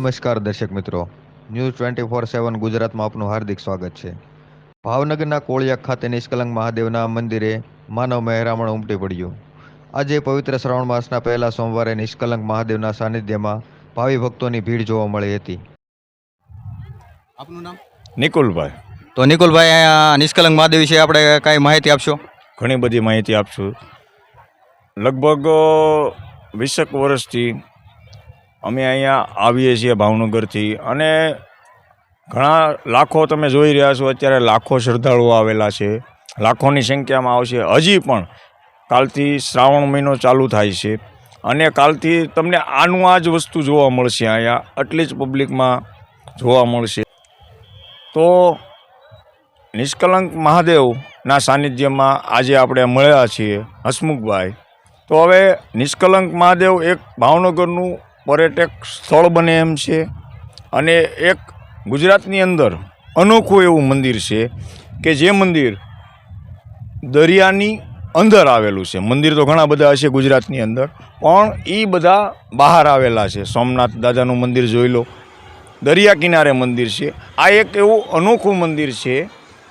નમસ્કાર દર્શક મિત્રો. ન્યૂઝ ટ્વેન્ટી ફોર સેવન ગુજરાતમાં આપનું હાર્દિક સ્વાગત છે. ભાવનગરના કોળિયા ખાતે નિષ્કલંક મહાદેવના મંદિરે માનવ મહેરામણ ઉમટી પડ્યું. આજે પવિત્ર શ્રાવણ માસના પહેલા સોમવારે નિષ્કલંક મહાદેવના સાનિધ્યમાં ભાવિ ભક્તોની ભીડ જોવા મળી હતી. આપનું નામ? નિકુલભાઈ. તો નિકુલભાઈ અહીંયા નિષ્કલંક મહાદેવ વિશે આપણે કાંઈ માહિતી આપશો? ઘણી બધી માહિતી આપશું. લગભગ વીસેક વર્ષથી અમે અહીંયા આવીએ છીએ ભાવનગરથી. અને ઘણા લાખો તમે જોઈ રહ્યા છો, અત્યારે લાખો શ્રદ્ધાળુઓ આવેલા છે. લાખોની સંખ્યામાં આવશે. હજી પણ કાલથી શ્રાવણ મહિનો ચાલુ થાય છે. અને કાલથી તમને આનું આ જ વસ્તુ જોવા મળશે અહીંયા. આટલી જ પબ્લિકમાં જોવા મળશે. તો નિષ્કલંક મહાદેવના સાનિધ્યમાં આજે આપણે મળ્યા છીએ હસમુખભાઈ. તો હવે નિષ્કલંક મહાદેવ એક ભાવનગરનું પર્યટક સ્થળ બને એમ છે. અને એક ગુજરાતની અંદર અનોખું એવું મંદિર છે કે જે મંદિર દરિયાની અંદર આવેલું છે. મંદિર તો ઘણા બધા હશે ગુજરાતની અંદર, પણ એ બધા બહાર આવેલા છે. સોમનાથ દાદાનું મંદિર જોઈ લો. દરિયા કિનારે મંદિર છે. આ એક એવું અનોખું મંદિર છે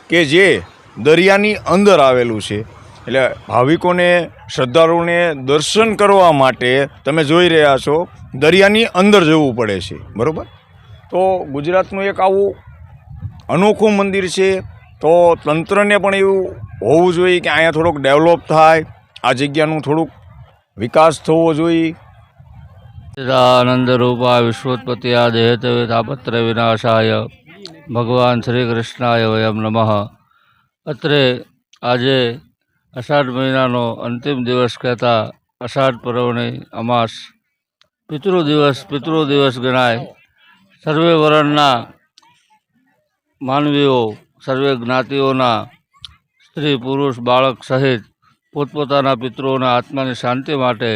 કે જે દરિયાની અંદર આવેલું છે. એટલે ભાવિકોને, શ્રદ્ધાળુઓને દર્શન કરવા માટે તમે જોઈ રહ્યા છો, દરિયાની અંદર જવું પડે છે. બરાબર? તો ગુજરાતનું એક આવું અનોખું મંદિર છે. તો તંત્રને પણ એવું હોવું જોઈએ કે અહીંયા થોડોક ડેવલપ થાય, આ જગ્યાનું થોડુંક વિકાસ થવો જોઈએ. આનંદરૂપા આ દેહતવે તાપત્ર વિનાશાય. ભગવાન શ્રી કૃષ્ણાય વયમ નમઃ. અત્રે આજે અષાઢ મહિનાનો અંતિમ દિવસ કહેતા અષાઢ પર્વની અમાસ પિતૃ દિવસ પિતૃ દિવસ ગણાય. સર્વે વર્ણના માનવીઓ, સર્વે જ્ઞાતિઓના સ્ત્રી, પુરુષ, બાળક સહિત પોતપોતાના પિતૃઓના આત્માની શાંતિ માટે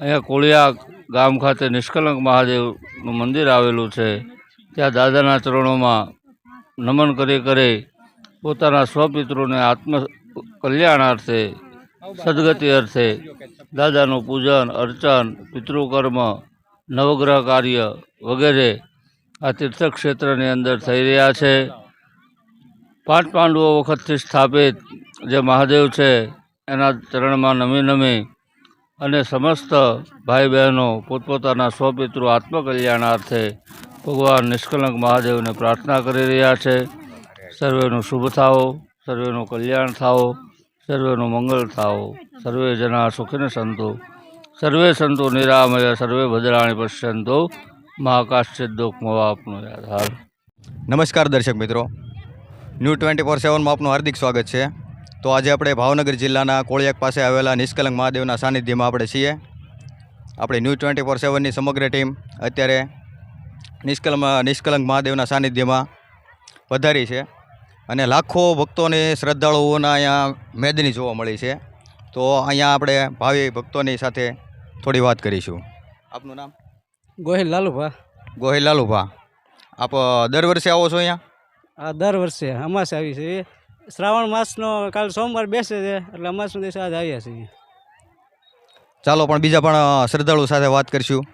અહીંયા કોળિયા ગામ ખાતે નિષ્કલંક મહાદેવનું મંદિર આવેલું છે. ત્યાં દાદાના ચરણોમાં નમન કરી કરી પોતાના સ્વપિતૃને આત્મ કલ્યાણાર્થે, સદગતિ અર્થે, દાદાનું પૂજન, અર્ચન, પિતૃકર્મ, નવગ્રહ કાર્ય વગેરે આ તીર્થક્ષેત્રની અંદર થઈ રહ્યા છે. પાંચ પાંડવો વખતથી સ્થાપિત જે મહાદેવ છે, એના ચરણમાં નમી નમી અને સમસ્ત ભાઈ બહેનો પોતપોતાના સ્વપિતૃ આત્મકલ્યાણાર્થે ભગવાન નિષ્કલંક મહાદેવને પ્રાર્થના કરી રહ્યા છે. સર્વેનું શુભ થાઓ. સર્વેનું કલ્યાણ થાઓ, સર્વેનું મંગળ થાઓ, સર્વે જના સુખીને સંતો, સર્વે સંતો નિરામય, સર્વે ભદ્રાણી પશ્યંતો મહાકાશ્ય દુઃખમવા આપનો આધાર નમસ્કાર દર્શક મિત્રો. ન્યૂ ટ્વેન્ટી ફોર સેવનમાં આપનું હાર્દિક સ્વાગત છે. તો આજે આપણે ભાવનગર જિલ્લાના કોળિયાક પાસે આવેલા નિષ્કલંક મહાદેવના સાનિધ્યમાં આપણે છીએ. આપણે ન્યૂ ટ્વેન્ટી ફોર સેવનની સમગ્ર ટીમ અત્યારે નિષ્કલમ નિષ્કલંક મહાદેવના સાનિધ્યમાં વધારી છે. અને લાખો ભક્તોની શ્રદ્ધાળુઓના અહીંયા મેદની જોવા મળી છે. તો અહીંયા આપણે ભાવિ ભક્તોની સાથે થોડી વાત કરીશું. આપનું નામ? ગોહિલ લાલુભા. ગોહિલ લાલુભા. આપ દર વર્ષે આવો છો અહીંયા? હા દર વર્ષે અમાસ આવી છે શ્રાવણ માસનો કાલ સોમવાર બેસે છે એટલે અમાસનો દિવસે આજ આવ્યા છીએ. ચાલો પણ બીજા પણ શ્રદ્ધાળુ સાથે વાત કરીશું.